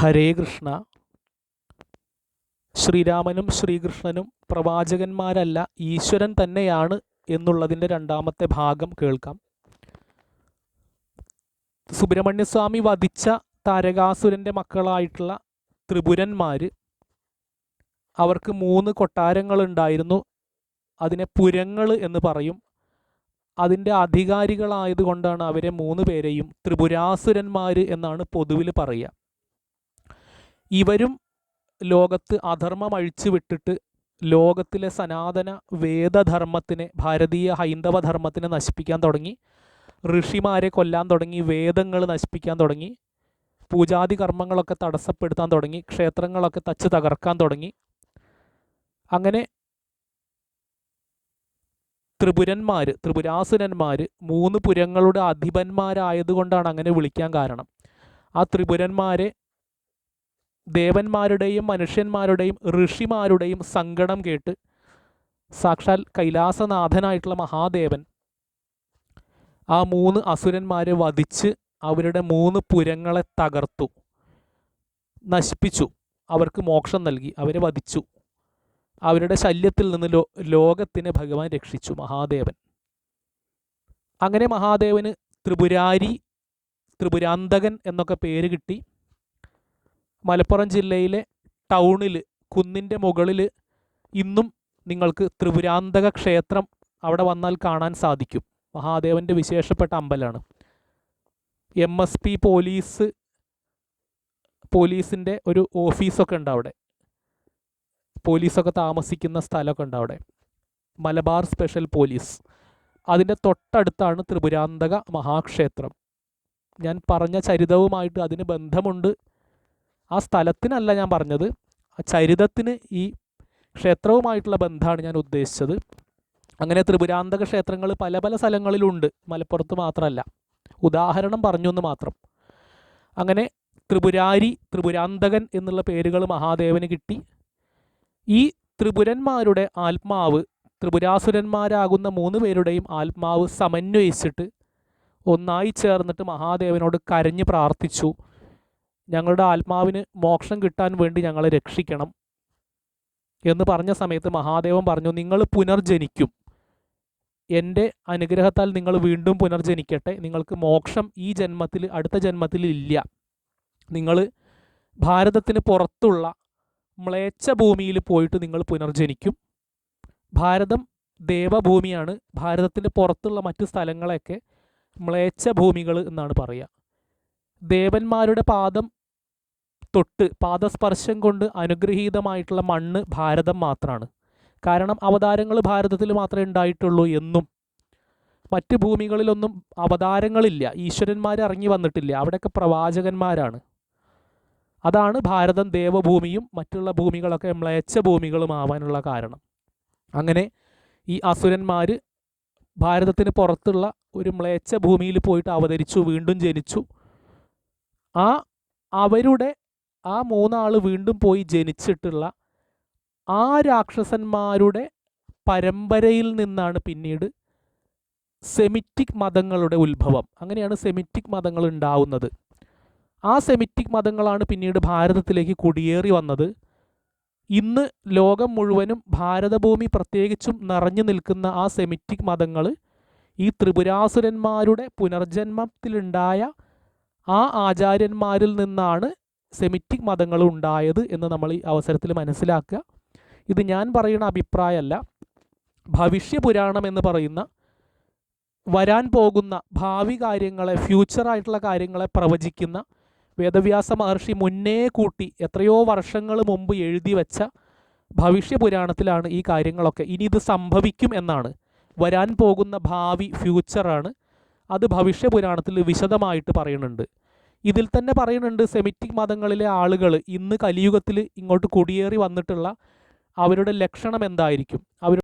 ഹരേ കൃഷ്ണ. ശ്രീരാമനും ശ്രീകൃഷ്ണനും പ്രവാചകന്മാരല്ല ഈശ്വരൻ തന്നെയാണ് എന്നുള്ളതിന്റെ രണ്ടാമത്തെ ഭാഗം കേൾക്കാം. സുബ്രഹ്മണ്യസ്വാമി വധിച്ച താരകാസുരന്റെ മക്കളായിട്ടുള്ള ത്രിപുരന്മാർ അവർക്ക് മൂന്ന് കൊട്ടാരങ്ങളുണ്ടായിരുന്നു. അതിനെ പുരങ്ങൾ എന്ന് പറയും. അതിന്റെ അധികാരികളായതുകൊണ്ടാണ് അവരെ മൂന്ന് പേരെയും ത്രിപുരാസുരന്മാർ എന്നാണ് പൊതുവിൽ പറയുക ഇവരും ലോകത്ത് അധർമ്മം അഴിച്ചു വിട്ടിട്ട് ലോകത്തിലെ സനാതന വേദധർമ്മത്തിനെ ഭാരതീയ ഹൈന്ദവ ധർമ്മത്തിനെ നശിപ്പിക്കാൻ തുടങ്ങി. ഋഷിമാരെ കൊല്ലാൻ തുടങ്ങി വേദങ്ങൾ നശിപ്പിക്കാൻ തുടങ്ങി. പൂജാതി കർമ്മങ്ങളൊക്കെ തടസ്സപ്പെടുത്താൻ തുടങ്ങി ക്ഷേത്രങ്ങളൊക്കെ തച്ച് തകർക്കാൻ തുടങ്ങി. അങ്ങനെ ത്രിപുരന്മാർ ത്രിപുരാസുരന്മാർ മൂന്ന് പുരങ്ങളുടെ അധിപന്മാരായതുകൊണ്ടാണ് അങ്ങനെ വിളിക്കാൻ കാരണം. ആ ത്രിപുരന്മാരെ ദേവന്മാരുടെയും മനുഷ്യന്മാരുടെയും ഋഷിമാരുടെയും സങ്കടം കേട്ട് സാക്ഷാൽ കൈലാസനാഥനായിട്ടുള്ള മഹാദേവൻ ആ മൂന്ന് അസുരന്മാരെ വധിച്ച് അവരുടെ മൂന്ന് പുരങ്ങളെ തകർത്തു. നശിപ്പിച്ചു. അവർക്ക് മോക്ഷം നൽകി. അവരെ വധിച്ചു. അവരുടെ ശല്യത്തിൽ നിന്ന് ലോ ലോകത്തിനെ ഭഗവാൻ രക്ഷിച്ചു മഹാദേവൻ. അങ്ങനെ മഹാദേവന് ത്രിപുരാരി ത്രിപുരാന്തകൻ എന്നൊക്കെ പേര് കിട്ടി. മലപ്പുറം ജില്ലയിലെ ടൗണിൽ കുന്നിന്റെ മുകളിൽ ഇന്നും നിങ്ങൾക്ക് ത്രിപുരാന്തക ക്ഷേത്രം അവിടെ വന്നാൽ കാണാൻ സാധിക്കും. മഹാദേവന്റെ വിശേഷപ്പെട്ട അമ്പലമാണ്. എം എസ് പി പോലീസ് പോലീസിന്റെ ഒരു ഓഫീസൊക്കെ ഉണ്ട് അവിടെ. പോലീസൊക്കെ താമസിക്കുന്ന സ്ഥലമൊക്കെ ഉണ്ട് അവിടെ. Malabar special police. അതിന്റെ തൊട്ടടുത്താണ് ത്രിപുരാന്തക മഹാക്ഷേത്രം. ഞാൻ പറഞ്ഞ ചരിതവുമായിട്ട് അതിന് ബന്ധമുണ്ട്. ആ സ്ഥലത്തിനല്ല ഞാൻ പറഞ്ഞത്. ചരിതത്തിന് ഈ ക്ഷേത്രവുമായിട്ടുള്ള ബന്ധമാണ് ഞാൻ ഉദ്ദേശിച്ചത്. അങ്ങനെ ത്രിപുരാന്തക ക്ഷേത്രങ്ങൾ പല പല സ്ഥലങ്ങളിലുണ്ട്. മലപ്പുറത്ത് മാത്രമല്ല. ഉദാഹരണം പറഞ്ഞു എന്ന് മാത്രം. അങ്ങനെ ത്രിപുരാരി ത്രിപുരാന്തകൻ എന്നുള്ള പേരുകൾ മഹാദേവന് കിട്ടി. ഈ ത്രിപുരന്മാരുടെ ആത്മാവ് ത്രിപുരാസുരന്മാരാകുന്ന മൂന്ന് പേരുടെയും ആത്മാവ് സമന്വയിച്ചിട്ട് ഒന്നായി ചേർന്നിട്ട് മഹാദേവനോട് കരഞ്ഞ് പ്രാർത്ഥിച്ചു. ഞങ്ങളുടെ ആത്മാവിന് മോക്ഷം കിട്ടാൻ വേണ്ടി ഞങ്ങളെ രക്ഷിക്കണം എന്ന് പറഞ്ഞ സമയത്ത് മഹാദേവൻ പറഞ്ഞു നിങ്ങൾ പുനർജനിക്കും. എന്റെ അനുഗ്രഹത്താൽ നിങ്ങൾ വീണ്ടും പുനർജനിക്കട്ടെ. നിങ്ങൾക്ക് മോക്ഷം ഈ ജന്മത്തിൽ അടുത്ത ജന്മത്തിൽ ഇല്ല. നിങ്ങൾ ഭാരതത്തിന് പുറത്തുള്ള മ്ലേച്ഛ ഭൂമിയിൽ പോയിട്ട് നിങ്ങൾ പുനർജനിക്കും. ഭാരതം ദേവഭൂമിയാണ്. ഭാരതത്തിന്റെ പുറത്തുള്ള മറ്റു സ്ഥലങ്ങളെയൊക്കെ മ്ലേച്ഛ ഭൂമികൾ എന്നാണ് പറയുക. ദേവന്മാരുടെ പാദം തൊട്ട് പാദസ്പർശം കൊണ്ട് അനുഗ്രഹീതമായിട്ടുള്ള മണ്ണ് ഭാരതം മാത്രമാണ് കാരണം അവതാരങ്ങൾ ഭാരതത്തിൽ മാത്രമേ ഉണ്ടായിട്ടുള്ളൂ എന്നും മറ്റ് ഭൂമികളിലൊന്നും അവതാരങ്ങളില്ല. ഈശ്വരന്മാർ ഇറങ്ങി വന്നിട്ടില്ല. അവിടെയൊക്കെ പ്രവാചകന്മാരാണ്. അതാണ് ഭാരതം ദേവഭൂമിയും മറ്റുള്ള ഭൂമികളൊക്കെ മ്ലേച്ഛ ഭൂമികളും ആവാനുള്ള കാരണം. അങ്ങനെ ഈ അസുരന്മാർ ഭാരതത്തിന് പുറത്തുള്ള ഒരു മ്ലേച്ഛ ഭൂമിയിൽ പോയിട്ട് അവതരിച്ചു വീണ്ടും ജനിച്ചു. ആ അവരുടെ ആ മൂന്നാൾ വീണ്ടും പോയി ജനിച്ചിട്ടുള്ള ആ രാക്ഷസന്മാരുടെ പരമ്പരയിൽ നിന്നാണ് പിന്നീട് സെമിറ്റിക് മതങ്ങളുടെ ഉത്ഭവം. അങ്ങനെയാണ് സെമിറ്റിക് മതങ്ങൾ ഉണ്ടാവുന്നത്. ആ സെമിറ്റിക് മതങ്ങളാണ് പിന്നീട് ഭാരതത്തിലേക്ക് കുടിയേറി വന്നത്. ഇന്ന് ലോകം മുഴുവനും ഭാരതഭൂമി പ്രത്യേകിച്ചും നിറഞ്ഞു നിൽക്കുന്ന ആ സെമിറ്റിക് മതങ്ങൾ ഈ ത്രിപുരാസുരന്മാരുടെ പുനർജന്മത്തിലുണ്ടായ ആ ആചാര്യന്മാരിൽ നിന്നാണ് സെമിറ്റിക് മതങ്ങൾ ഉണ്ടായത് എന്ന് നമ്മൾ ഈ അവസരത്തിൽ മനസ്സിലാക്കുക. ഇത് ഞാൻ പറയുന്ന അഭിപ്രായമല്ല. ഭവിഷ്യപുരാണം എന്ന് പറയുന്ന വരാൻ പോകുന്ന ഭാവി കാര്യങ്ങളെ ഫ്യൂച്ചറായിട്ടുള്ള കാര്യങ്ങളെ പ്രവചിക്കുന്ന വേദവ്യാസ മഹർഷി മുന്നേ കൂട്ടി എത്രയോ വർഷങ്ങൾ മുമ്പ് എഴുതി വെച്ച ഭവിഷ്യപുരാണത്തിലാണ് ഈ കാര്യങ്ങളൊക്കെ. ഇനി ഇത് സംഭവിക്കും എന്നാണ്. വരാൻ പോകുന്ന ഭാവി ഫ്യൂച്ചറാണ് അത് ഭവിഷ്യപുരാണത്തിൽ വിശദമായിട്ട് പറയുന്നുണ്ട്. ഇതിൽ തന്നെ പറയുന്നുണ്ട് സെമിറ്റിക് മതങ്ങളിലെ ആളുകൾ ഇന്ന് കലിയുഗത്തിൽ ഇങ്ങോട്ട് കുടിയേറി വന്നിട്ടുള്ള അവരുടെ ലക്ഷണം എന്തായിരിക്കും? അവർ